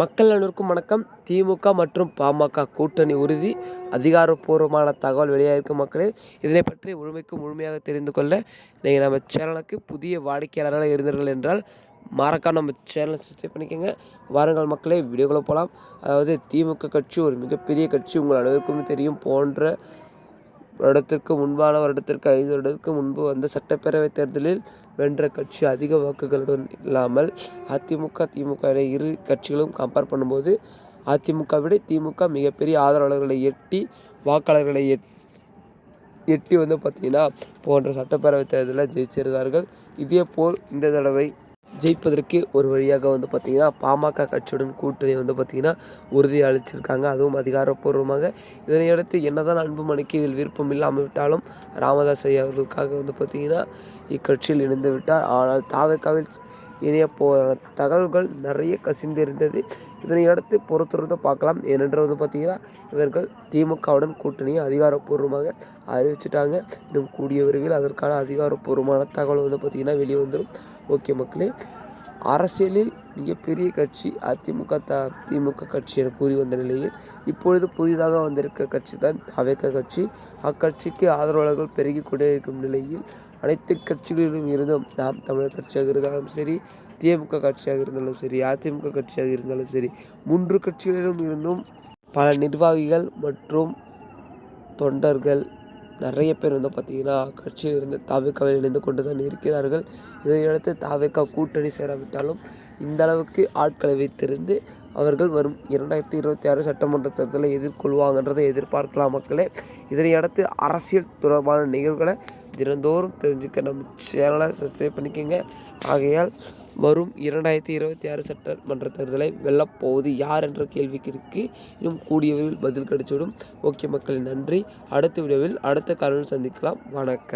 மக்கள் அனைவருக்கும் வணக்கம். திமுக மற்றும் பாமக கூட்டணி உறுதி. அதிகாரப்பூர்வமான தகவல் வெளியாகிருக்கு மக்களே இதனை பற்றி முழுமைக்கும் முழுமையாக தெரிந்து கொள்ள நீங்கள் நம்ம சேனலுக்கு புதிய வாடிக்கையாளராக இருந்தீர்கள் என்றால் மறக்காம நம்ம சேனலை சப்ஸ்கிரைப் பண்ணிக்கோங்க. வாருங்கள் மக்களே வீடியோக்குள்ளே போகலாம். அதாவது திமுக கட்சி ஒரு மிகப்பெரிய கட்சி உங்கள் அனைவருக்குமே தெரியும் போன்ற வருடத்திற்கு முன்பான வருடத்திற்கு ஐந்து வருடத்திற்கு முன்பு வந்த சட்டப்பேரவைத் தேர்தலில் வென்ற கட்சி அதிக வாக்குகளுடன் இல்லாமல் அதிமுக திமுக இரு கட்சிகளும் கம்பேர் பண்ணும்போது அதிமுக விட திமுக மிகப்பெரிய ஆதரவாளர்களை எட்டி வாக்காளர்களை எட் எட்டி வந்து பார்த்திங்கன்னா போன்ற சட்டப்பேரவைத் தேர்தலில் ஜெயிச்சிருந்தார்கள். இதேபோல் இந்த தடவை ஜெயிப்பதற்கு ஒரு வழியாக வந்து பார்த்திங்கன்னா பாமக கட்சியுடன் கூட்டணி வந்து பார்த்திங்கன்னா உறுதி அளிச்சிருக்காங்க. அதுவும் அதிகாரப்பூர்வமாக. இதனையடுத்து என்னதான் அன்புமணிக்கு இதில் விருப்பம் இல்லாமல் விட்டாலும் ராமதாஸ் ஐயா அவர்களுக்காக வந்து பார்த்திங்கன்னா இக்கட்சியில் இணைந்து விட்டார் ஆனால் தாவேக்காவில் இணைய போகிற தகவல்கள் நிறைய கசிந்து இருந்தது இதனையடுத்து பொறுத்திருந்து பார்க்கலாம். ஏனென்று வந்து பார்த்திங்கன்னா இவர்கள் திமுகவுடன் கூட்டணியை அதிகாரப்பூர்வமாக அறிவிச்சிட்டாங்க. இன்னும் கூடிய விரைவில் அதற்கான அதிகாரப்பூர்வமான தகவல் வந்து பார்த்திங்கன்னா வெளியே வந்துடும் ஓகே மக்களே அரசியலில் மிகப்பெரிய கட்சி அதிமுக த திமுக கட்சி என கூறி வந்த நிலையில் இப்பொழுது புதிதாக வந்திருக்க கட்சி தான் அவைக்க கட்சி. அக்கட்சிக்கு ஆதரவாளர்கள் பெருகி கொண்டே இருக்கும் நிலையில் அனைத்து கட்சிகளிலும் இருந்தும் நாம் தமிழர் கட்சியாக இருந்தாலும் சரி திமுக கட்சியாக இருந்தாலும் சரி அதிமுக கட்சியாக இருந்தாலும் சரி மூன்று கட்சிகளிலும் இருந்தும் பல நிர்வாகிகள் மற்றும் தொண்டர்கள் நிறைய பேர் வந்து பார்த்திங்கன்னா கட்சியில் இருந்து தாவேக்காவில் இணைந்து கொண்டு தான் இருக்கிறார்கள் இதையடுத்து தாவேக்கா கூட்டணி சேராவிட்டாலும் இந்த அளவுக்கு ஆட்களை வைத்திருந்து அவர்கள் வரும் இரண்டாயிரத்தி இருபத்தி ஆறு சட்டமன்ற தேர்தலை எதிர்கொள்வாங்கன்றதை எதிர்பார்க்கலாம் மக்களே. இதனையடுத்து அரசியல் தொடர்பான நிகழ்வுகளை தினந்தோறும் தெரிஞ்சுக்க நம்ம சேனலை சப்ஸ்கிரைப் பண்ணிக்கோங்க. ஆகையால் வரும் இரண்டாயிரத்தி இருபத்தி ஆறு சட்டமன்ற தேர்தலை வெல்லப்போவது யார் என்ற கேள்விக்கு இன்னும் கூடிய விரைவில் பதில் கிடைச்சிவிடும். ஓகே மக்களின் நன்றி. அடுத்த வீடியோவில் அடுத்த காலையில் சந்திக்கலாம். வணக்கம்.